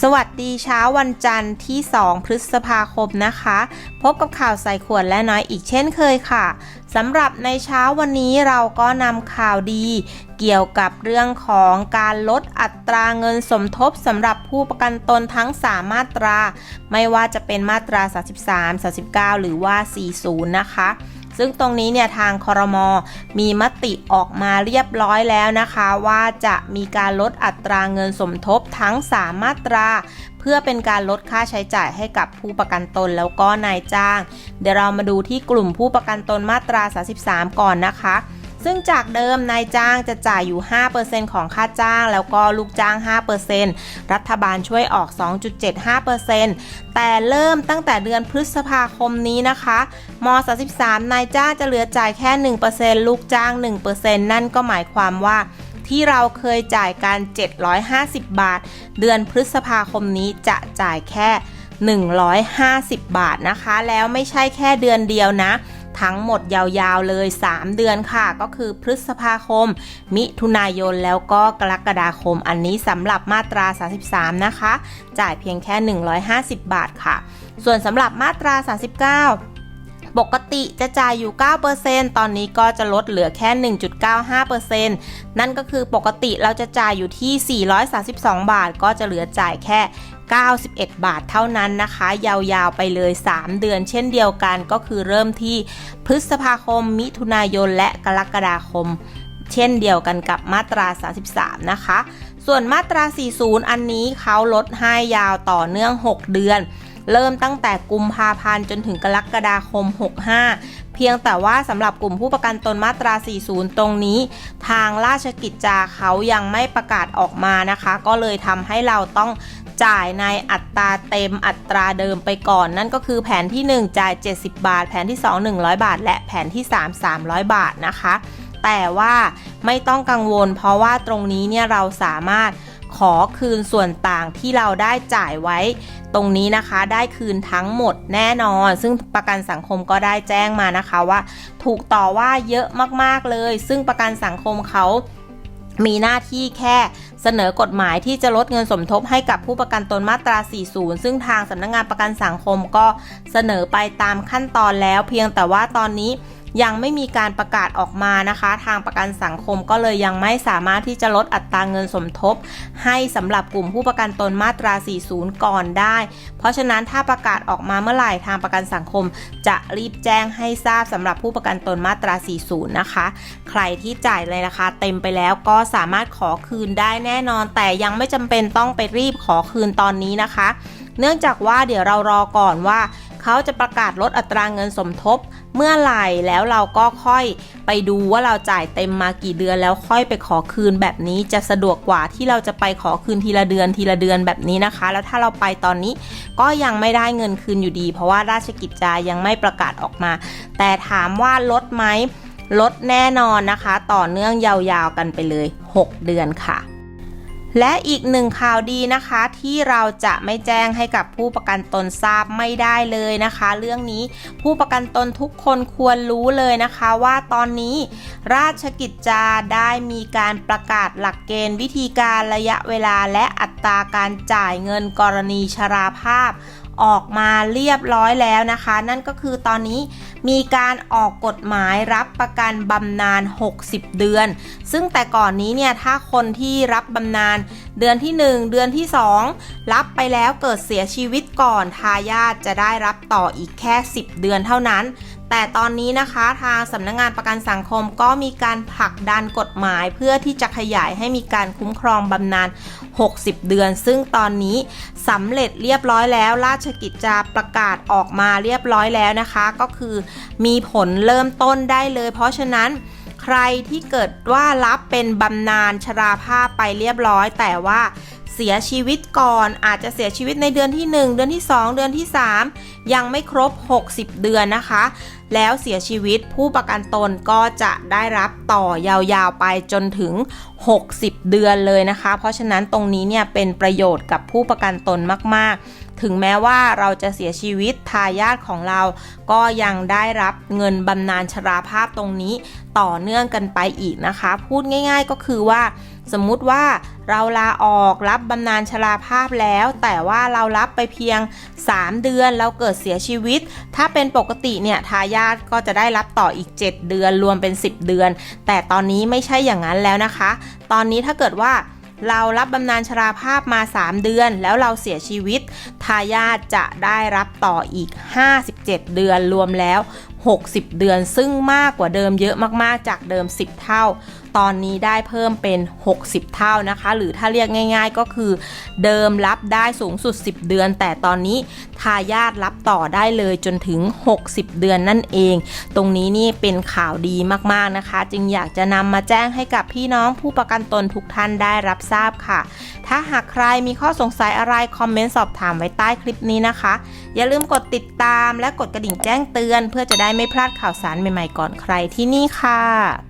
สวัสดีเช้าวันจันทร์ที่ 2 พฤษภาคมนะคะ พบกับข่าวใส่ขวดและน้อยอีกเช่นเคยค่ะสำหรับในเช้าวันนี้เราก็นำข่าวดี เกี่ยวกับเรื่องของการลดอัตราเงินสมทบสำหรับผู้ประกันตนทั้ง 3 มาตรา ไม่ว่าจะเป็นมาตรา 33 39 หรือว่า 40 นะคะ ซึ่งตรงนี้เนี่ยทางคอรมอมีมติออกมาเรียบร้อยแล้วนะคะ ว่าจะมีการลดอัตราเงินสมทบทั้ง 3 มาตรา เพื่อเป็นการลดค่าใช้จ่ายให้กับผู้ประกันตนแล้วก็นายจ้าง เดี๋ยวเรามาดูที่กลุ่มผู้ประกันตนมาตรา 33 ก่อนนะคะ ซึ่งจากเดิมนายจ้างจะจ่ายอยู่ 5%ของค่าจ้าง แล้วก็ลูกจ้าง 5%รัฐบาลช่วยออก 2.75%แต่เริ่มตั้งแต่เดือนพฤษภาคมนี้นะคะม 33 นายจ้างจะเหลือจ่ายแค่ 1%ลูกจ้าง 1%นั่นก็หมายความว่าที่เราเคยจ่ายกัน750 บาท เดือนพฤษภาคมนี้จะจ่ายแค่ 150 บาทนะคะ แล้วไม่ใช่แค่เดือนเดียวนะ ทั้งหมดยาวๆเลย 3 เดือนค่ะ ก็คือพฤษภาคม มิถุนายนแล้วก็กรกฎาคม อันนี้สำหรับมาตรา 33 นะคะ จ่ายเพียงแค่ 150 บาทค่ะ ส่วนสำหรับมาตรา 39 ปกติจะจ่ายอยู่ 9%ตอนนี้ก็จะลดเหลือแค่ 1.95%นั่นก็คือปกติเราจะจ่ายอยู่ที่ 432 บาท ก็จะเหลือจ่ายแค่ 91 บาทเท่านั้นนะคะ ยาวๆไปเลย 3 เดือนเช่นเดียวกันก็คือเริ่มที่พฤษภาคม มิถุนายน และกรกฎาคม เช่นเดียวกันกับมาตรา 33 นะคะ ส่วนมาตรา 40 อันนี้เขาลดให้ยาวต่อเนื่อง 6 เดือน เริ่มตั้งแต่กุมภาพันธ์จนถึงกรกฎาคม 65 เพียงแต่ว่าสำหรับกลุ่มผู้ประกันตนมาตรา 40 ตรงนี้ ทางราชกิจจาเขายังไม่ประกาศออกมานะคะ ก็เลยทำให้เราต้องจ่ายในอัตราเต็มอัตราเดิมไปก่อน นั่นก็คือแผนที่ 1 จ่าย 70 บาท แผนที่ 2 100 บาท และแผนที่ 3 300 บาทนะคะ แต่ว่าไม่ต้องกังวล เพราะว่าตรงนี้เนี่ยเราสามารถ ขอคืนส่วนต่างที่เราได้จ่ายไว้ ตรงนี้นะคะได้คืนทั้งหมดแน่นอน ซึ่งประกันสังคมก็ได้แจ้งมานะคะว่า ถูกต่อว่าเยอะมากๆเลย ซึ่งประกันสังคมเขามีหน้าที่แค่เสนอกฎหมายที่จะลดเงินสมทบให้กับผู้ประกันตนมาตรา 40 ซึ่งทางสำนักงงานประกันสังคมก็เสนอไปตามขั้นตอนแล้ว เพียงแต่ว่าตอนนี้ ยังไม่มีการประกาศออกมานะคะ ทางประกันสังคมก็เลยยังไม่สามารถที่จะลดอัตราเงินสมทบ ให้สำหรับกลุ่มผู้ประกันตนมาตรา 40 ก่อนได้ เพราะฉะนั้นถ้าประกาศออกมาเมื่อไหร่ทางประกันสังคม จะรีบแจ้งให้ทราบสำหรับผู้ประกันตนมาตรา 40 นะคะ ใครที่จ่ายเลยนะคะเต็มไปแล้วก็สามารถขอคืนได้แน่นอน แต่ยังไม่จำเป็นต้องไปรีบขอคืนตอนนี้นะคะ เนื่องจากว่าเดี๋ยวเรารอก่อนว่า เขาจะประกาศลดอัตราเงินสมทบเมื่อไหร่แล้วเราก็ค่อยไปดูว่าเราจ่ายเต็มมากี่เดือนแล้วค่อยไปขอคืนแบบนี้จะสะดวกกว่าที่เราจะไปขอคืนทีละเดือนทีละเดือนแบบนี้นะคะ แล้วถ้าเราไปตอนนี้ก็ยังไม่ได้เงินคืนอยู่ดี เพราะว่าราชกิจจายังไม่ประกาศออกมา แต่ถามว่าลดไหมลดแน่นอนนะคะ ต่อเนื่องยาวๆกันไปเลย 6 เดือนค่ะ และอีกหนึ่งข่าวดีนะคะที่เราจะไม่แจ้งให้กับผู้ประกันตนทราบไม่ได้เลยนะคะ เรื่องนี้ผู้ประกันตนทุกคนควรรู้เลยนะคะว่าตอนนี้ราชกิจจาได้มีการประกาศหลักเกณฑ์วิธีการระยะเวลาและอัตราการจ่ายเงินกรณีชราภาพ ออกมาเรียบร้อยแล้วนะคะ นั่นก็คือตอนนี้มีการออกกฎหมายรับประกันบำนาญ 60 เดือน ซึ่งแต่ก่อนนี้เนี่ยถ้าคนที่รับบำนาญเดือนที่ 1 เดือนที่ 2 รับไปแล้วเกิดเสียชีวิตก่อนทายาทจะได้รับต่ออีกแค่ 10 เดือนเท่านั้น แต่ตอนนี้นะคะทางสำนักงงานประกันสังคมก็มีการผลักดันกฎหมาย เพื่อที่จะขยายให้มีการคุ้มครองบำนาญ 60 เดือน ซึ่งตอนนี้สำเร็จเรียบร้อยแล้ว ราชกิจจาประกาศออกมาเรียบร้อยแล้วนะคะ ก็คือมีผลเริ่มต้นได้เลย เพราะฉะนั้นใครที่เกิดว่ารับเป็นบำนาญชราภาพไปเรียบร้อย แต่ว่า เสียชีวิตก่อน อาจจะเสียชีวิตในเดือนที่ 1 เดือนที่ 2 เดือนที่ 3 ยังไม่ครบ 60 เดือนนะคะ แล้วเสียชีวิตผู้ประกันตนก็จะได้รับต่อยาวๆไปจนถึง 60 เดือนเลยนะคะ เพราะฉะนั้นตรงนี้เนี่ยเป็นประโยชน์กับผู้ประกันตนมากๆ ถึงแม้ว่าเราจะเสียชีวิตทายาทของเรา ก็ยังได้รับเงินบำนาญชราภาพตรงนี้ต่อเนื่องกันไปอีกนะคะ พูดง่าย ๆก็คือว่า สมมุติว่าเราลาออกรับบำนาญชราภาพแล้ว แต่ว่าเรารับไปเพียง 3 เดือนเราเกิดเสียชีวิต ถ้าเป็นปกติเนี่ยทายาทก็จะได้รับต่ออีก 7 เดือนรวมเป็น 10 เดือน แต่ตอนนี้ไม่ใช่อย่างนั้นแล้วนะคะ ตอนนี้ถ้าเกิดว่า เรารับบำนาญชราภาพมา 3 เดือน แล้วเราเสียชีวิต ทายาทจะได้รับต่ออีก 57 เดือนรวมแล้ว 60 เดือนซึ่งมากกว่าเดิมเยอะมากๆจากเดิม 10 เท่า ตอนนี้ได้เพิ่มเป็น 60 เท่านะคะ หรือถ้าเรียกง่าย ๆ ก็คือเดิมรับได้สูงสุด 10 เดือน แต่ตอนนี้ทายาทรับต่อได้เลยจนถึง 60 เดือนนั่นเอง ตรงนี้นี่เป็นข่าวดีมากๆนะคะ จึงอยากจะนำมาแจ้งให้กับพี่น้องผู้ประกันตนทุกท่านได้รับทราบค่ะ ถ้าหากใครมีข้อสงสัยอะไรคอมเมนต์สอบถามไว้ใต้คลิปนี้นะคะ อย่าลืมกดติดตามและกดกระดิ่งแจ้งเตือน เพื่อจะได้ไม่พลาดข่าวสารใหม่ๆก่อนใครที่นี่ค่ะ